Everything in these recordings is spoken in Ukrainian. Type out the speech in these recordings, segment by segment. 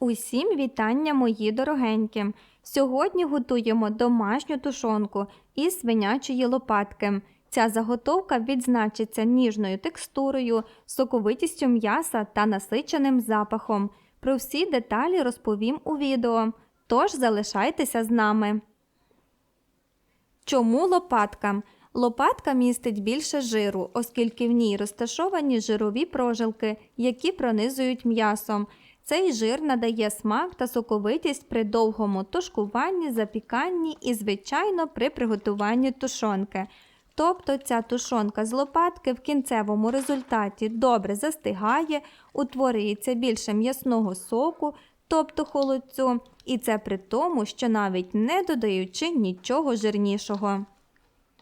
Усім вітання, мої дорогенькі! Сьогодні готуємо домашню тушонку із свинячої лопатки. Ця заготовка відзначиться ніжною текстурою, соковитістю м'яса та насиченим запахом. Про всі деталі розповім у відео, тож залишайтеся з нами. Чому лопатка? Лопатка містить більше жиру, оскільки в ній розташовані жирові прожилки, які пронизують м'ясом. Цей жир надає смак та соковитість при довгому тушкуванні, запіканні і, звичайно, при приготуванні тушонки. Тобто ця тушонка з лопатки в кінцевому результаті добре застигає, утворюється більше м'ясного соку, тобто холодцю, і це при тому, що навіть не додаючи нічого жирнішого.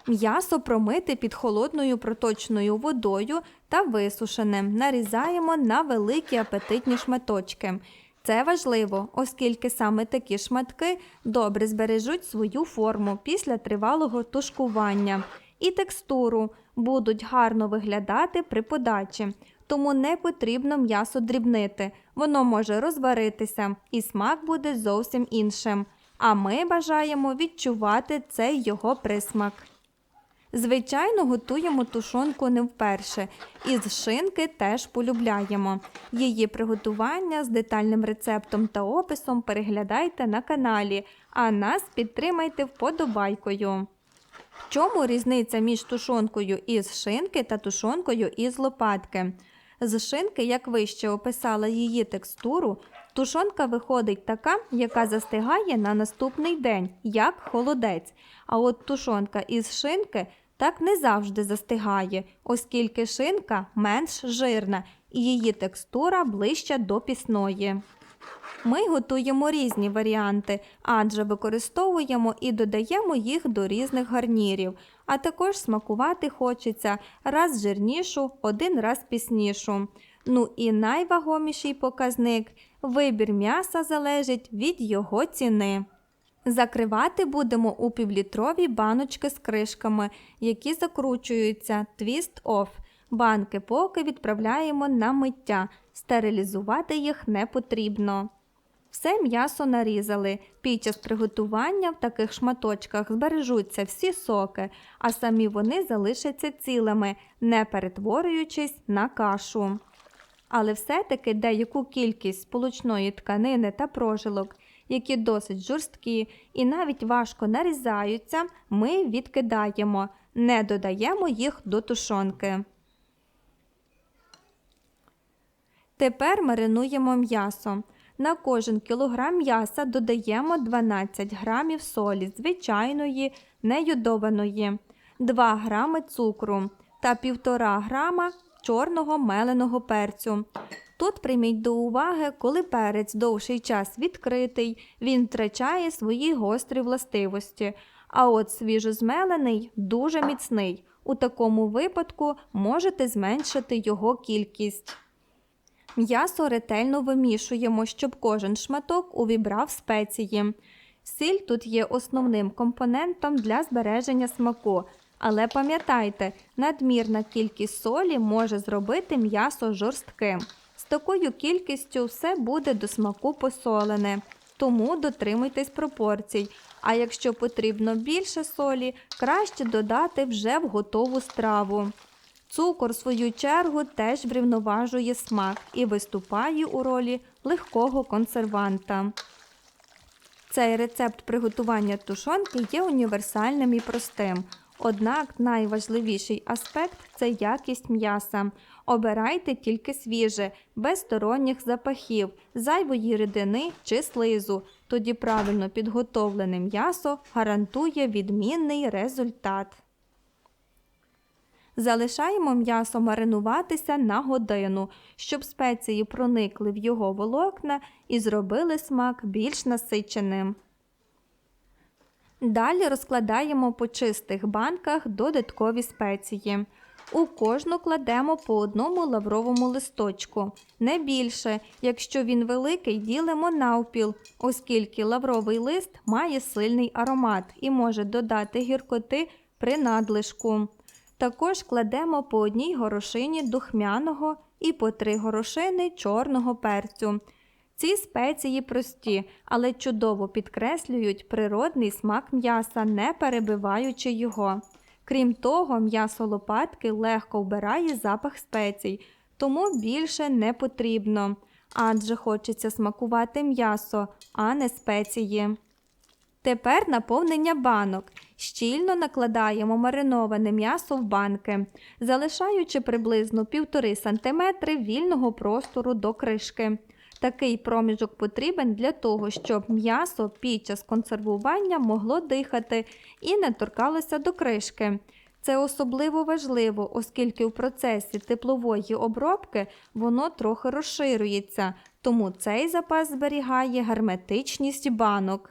М'ясо промити під холодною проточною водою та висушене. Нарізаємо на великі апетитні шматочки. Це важливо, оскільки саме такі шматки добре збережуть свою форму після тривалого тушкування і текстуру будуть гарно виглядати при подачі. Тому не потрібно м'ясо дрібнити, воно може розваритися і смак буде зовсім іншим. А ми бажаємо відчувати цей його присмак. Звичайно, готуємо тушонку не вперше. Із шинки теж полюбляємо. Її приготування з детальним рецептом та описом переглядайте на каналі, а нас підтримайте вподобайкою. В чому різниця між тушонкою із шинки та тушонкою із лопатки? З шинки, як вище описала її текстуру, тушонка виходить така, яка застигає на наступний день, як холодець. А от тушонка із шинки так не завжди застигає, оскільки шинка менш жирна і її текстура ближча до пісної. Ми готуємо різні варіанти, адже використовуємо і додаємо їх до різних гарнірів, а також смакувати хочеться раз жирнішу, один раз піснішу. Ну і найвагоміший показник вибір м'яса залежить від його ціни. Закривати будемо у півлітрові баночки з кришками, які закручуються твіст оф. Банки поки відправляємо на миття, стерилізувати їх не потрібно. Все м'ясо нарізали. Під час приготування в таких шматочках збережуться всі соки, а самі вони залишаться цілими, не перетворюючись на кашу. Але все-таки деяку кількість сполучної тканини та прожилок, які досить жорсткі і навіть важко нарізаються, ми відкидаємо, не додаємо їх до тушонки. Тепер маринуємо м'ясо. На кожен кілограм м'яса додаємо 12 грамів солі, звичайної, неюдованої, 2 грами цукру та 1,5 грама чорного меленого перцю. Тут прийміть до уваги, коли перець довший час відкритий, він втрачає свої гострі властивості, а от свіжозмелений дуже міцний. У такому випадку можете зменшити його кількість. М'ясо ретельно вимішуємо, щоб кожен шматок увібрав спеції. Сіль тут є основним компонентом для збереження смаку. Але пам'ятайте, надмірна кількість солі може зробити м'ясо жорстким. Такою кількістю все буде до смаку посолене, тому дотримуйтесь пропорцій. А якщо потрібно більше солі, краще додати вже в готову страву. Цукор, в свою чергу, теж врівноважує смак і виступає у ролі легкого консерванта. Цей рецепт приготування тушонки є універсальним і простим. Однак найважливіший аспект це якість м'яса. Обирайте тільки свіже, без сторонніх запахів, зайвої рідини чи слизу. Тоді правильно підготовлене м'ясо гарантує відмінний результат. Залишаємо м'ясо маринуватися на годину, щоб спеції проникли в його волокна і зробили смак більш насиченим. Далі розкладаємо по чистих банках додаткові спеції. У кожну кладемо по одному лавровому листочку. Не більше, якщо він великий, ділимо навпіл, оскільки лавровий лист має сильний аромат і може додати гіркоти при надлишку. Також кладемо по одній горошині духмяного і по три горошини чорного перцю. Ці спеції прості, але чудово підкреслюють природний смак м'яса, не перебиваючи його. Крім того, м'ясо лопатки легко вбирає запах спецій, тому більше не потрібно, адже хочеться смакувати м'ясо, а не спеції. Тепер наповнення банок. Щільно накладаємо мариноване м'ясо в банки, залишаючи приблизно 1,5 см вільного простору до кришки. Такий проміжок потрібен для того, щоб м'ясо під час консервування могло дихати і не торкалося до кришки. Це особливо важливо, оскільки в процесі теплової обробки воно трохи розширюється, тому цей запас зберігає герметичність банок.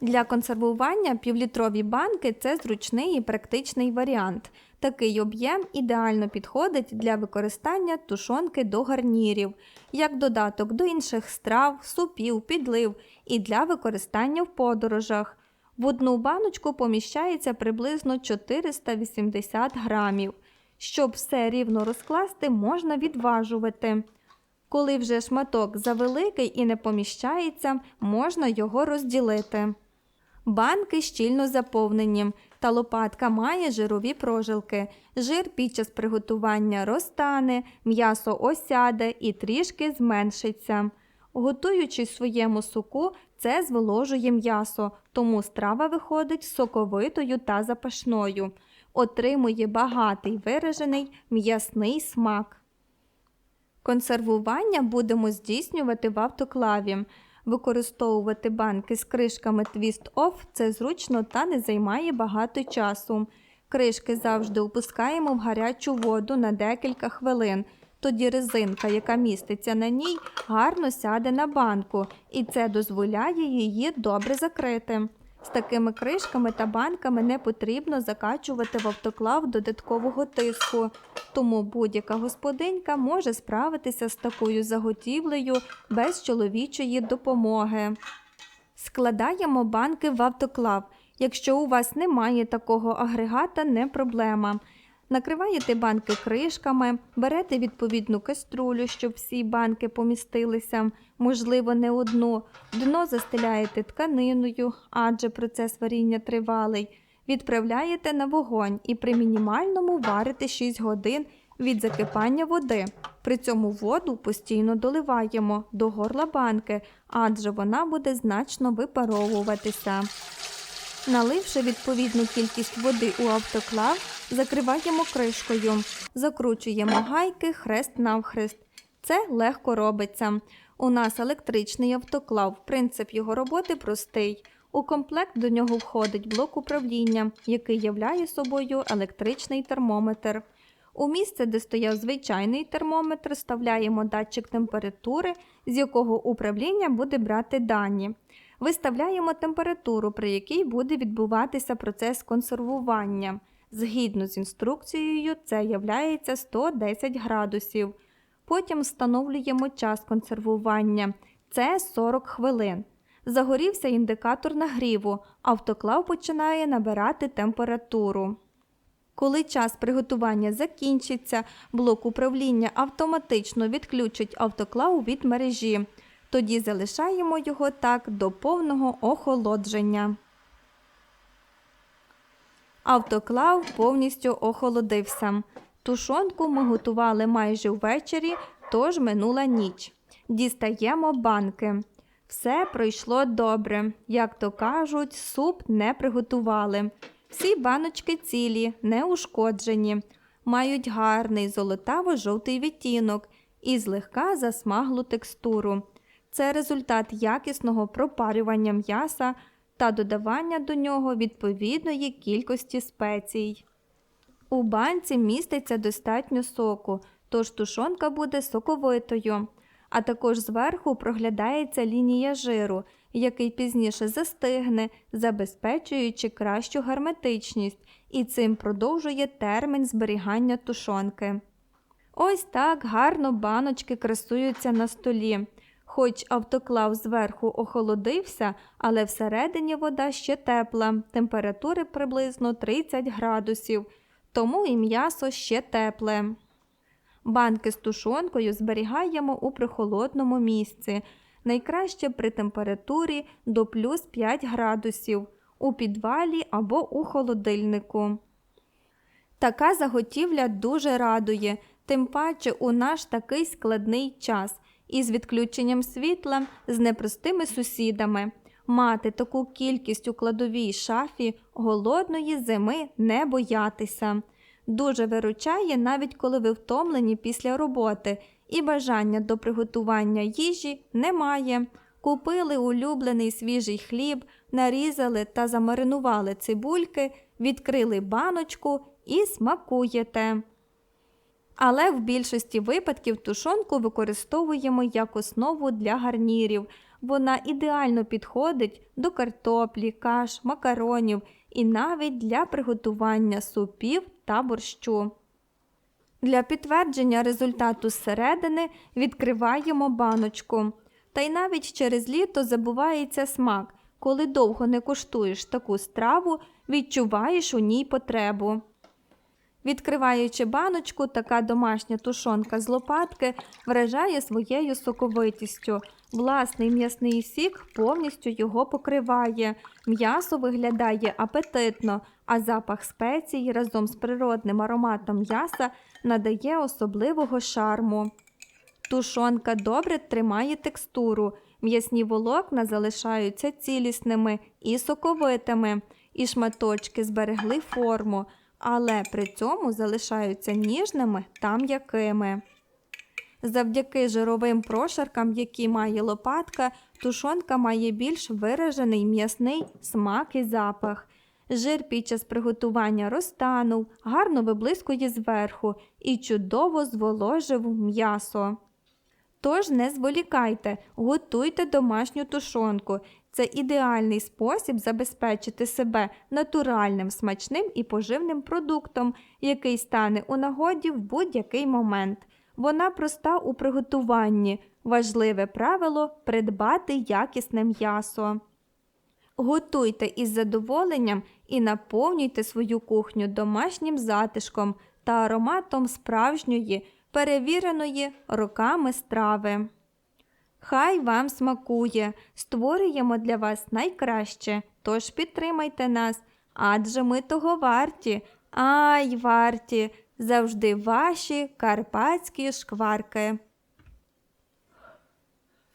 Для консервування півлітрові банки це зручний і практичний варіант. Такий об'єм ідеально підходить для використання тушонки до гарнірів, як додаток до інших страв, супів, підлив і для використання в подорожах. В одну баночку поміщається приблизно 480 грамів. Щоб все рівно розкласти, можна відважувати. Коли вже шматок завеликий і не поміщається, можна його розділити. Банки щільно заповнені, та лопатка має жирові прожилки. Жир під час приготування розтане, м'ясо осяде і трішки зменшиться. Готуючи своєму соку, це зволожує м'ясо, тому страва виходить соковитою та запашною. Отримує багатий виражений м'ясний смак. Консервування будемо здійснювати в автоклаві. Використовувати банки з кришками Off – це зручно та не займає багато часу. Кришки завжди опускаємо в гарячу воду на декілька хвилин. Тоді резинка, яка міститься на ній, гарно сяде на банку, і це дозволяє її добре закрити. З такими кришками та банками не потрібно закачувати в автоклав додаткового тиску, тому будь-яка господинька може справитися з такою заготівлею без чоловічої допомоги. Складаємо банки в автоклав. Якщо у вас немає такого агрегата, не проблема. Накриваєте банки кришками, берете відповідну каструлю, щоб всі банки помістилися, можливо, не одну. Дно застеляєте тканиною, адже процес варіння тривалий. Відправляєте на вогонь і при мінімальному варите 6 годин від закипання води. При цьому воду постійно доливаємо до горла банки, адже вона буде значно випаровуватися. Наливши відповідну кількість води у автоклав, закриваємо кришкою, закручуємо гайки хрест навхрест. Це легко робиться. У нас електричний автоклав, принцип його роботи простий. У комплект до нього входить блок управління, який являє собою електричний термометр. У місце, де стояв звичайний термометр, вставляємо датчик температури, з якого управління буде брати дані. Виставляємо температуру, при якій буде відбуватися процес консервування. Згідно з інструкцією, це являється 110 градусів. Потім встановлюємо час консервування. Це 40 хвилин. Загорівся індикатор нагріву, автоклав починає набирати температуру. Коли час приготування закінчиться, блок управління автоматично відключить автоклав від мережі. Тоді залишаємо його так до повного охолодження. Автоклав повністю охолодився. Тушонку ми готували майже ввечері, тож минула ніч. Дістаємо банки. Все пройшло добре. Як то кажуть, суп не приготували. Всі баночки цілі, не ушкоджені, мають гарний золотаво-жовтий відтінок і злегка засмаглу текстуру. Це результат якісного пропарювання м'яса та додавання до нього відповідної кількості спецій. У банці міститься достатньо соку, тож тушонка буде соковитою, а також зверху проглядається лінія жиру, який пізніше застигне, забезпечуючи кращу герметичність і цим продовжує термін зберігання тушонки. Ось так гарно баночки красуються на столі. Хоч автоклав зверху охолодився, але всередині вода ще тепла, температури приблизно 30 градусів, тому і м'ясо ще тепле. Банки з тушонкою зберігаємо у прохолодному місці. найкраще при температурі до плюс 5 градусів, у підвалі або у холодильнику. Така заготівля дуже радує, тим паче у наш такий складний час із відключенням світла з непростими сусідами. Мати таку кількість у кладовій шафі голодної зими не боятися. Дуже виручає, навіть коли ви втомлені після роботи, і бажання до приготування їжі немає. Купили улюблений свіжий хліб, нарізали та замаринували цибульки, відкрили баночку і смакуєте. Але в більшості випадків тушонку використовуємо як основу для гарнірів. Вона ідеально підходить до картоплі, каш, макаронів і навіть для приготування супів та борщу. Для підтвердження результату зсередини відкриваємо баночку. Та й навіть через літо забувається смак. Коли довго не куштуєш таку страву, відчуваєш у ній потребу. Відкриваючи баночку, така домашня тушонка з лопатки вражає своєю соковитістю. Власний м'ясний сік повністю його покриває. М'ясо виглядає апетитно, а запах спецій разом з природним ароматом м'яса надає особливого шарму. Тушонка добре тримає текстуру, м'ясні волокна залишаються цілісними і соковитими, і шматочки зберегли форму, але при цьому залишаються ніжними та м'якими. Завдяки жировим прошаркам, які має лопатка, тушонка має більш виражений м'ясний смак і запах. Жир під час приготування розтанув, гарно виблискує зверху і чудово зволожив м'ясо. Тож не зволікайте, готуйте домашню тушонку. Це ідеальний спосіб забезпечити себе натуральним, смачним і поживним продуктом, який стане у нагоді в будь-який момент. Вона проста у приготуванні. Важливе правило придбати якісне м'ясо. Готуйте із задоволенням і наповнюйте свою кухню домашнім затишком та ароматом справжньої, перевіреної роками страви. Хай вам смакує, створюємо для вас найкраще, тож підтримайте нас, адже ми того варті, ай варті, завжди ваші карпатські шкварки.